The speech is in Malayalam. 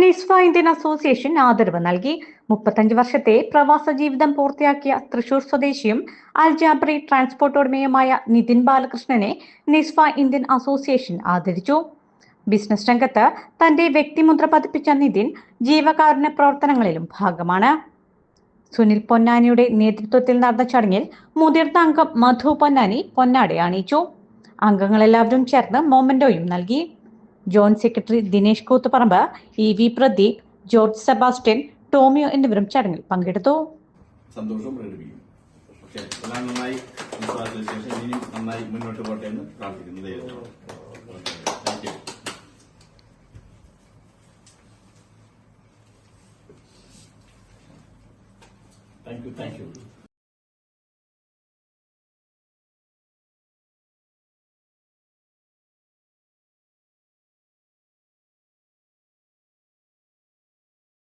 നിസ്വ ഇന്ത്യൻ അസോസിയേഷൻ ആദരവ് നൽകി. മുപ്പത്തഞ്ച് വർഷത്തെ പ്രവാസ ജീവിതം പൂർത്തിയാക്കിയ തൃശൂർ സ്വദേശിയും അൽ ജാബ്രി ട്രാൻസ്പോർട്ട് ഉടമയുമായ നിതിൻ ബാലകൃഷ്ണനെ നിസ്വ ഇന്ത്യൻ അസോസിയേഷൻ ആദരിച്ചു. ബിസിനസ് രംഗത്ത് തന്റെ വ്യക്തിമുദ്ര പതിപ്പിച്ച നിതിൻ ജീവകാരുണ്യ പ്രവർത്തനങ്ങളിലും ഭാഗമാണ്. സുനിൽ പൊന്നാനിയുടെ നേതൃത്വത്തിൽ നടന്ന ചടങ്ങിൽ മുതിർന്ന അംഗം മധു പൊന്നാനി പൊന്നാടി അണിയിച്ചു. അംഗങ്ങളെല്ലാവരും ചേർന്ന് മൊമെന്റോയും നൽകി. Joint secretary Dinesh Koothuparamba E V Pradeep George Sebastian ടോമിയോ എന്നിവരും ചടങ്ങിൽ പങ്കെടുത്തു. സന്തോഷം പ്രകടിപ്പിക്കും ഓക്കെ എല്ലാം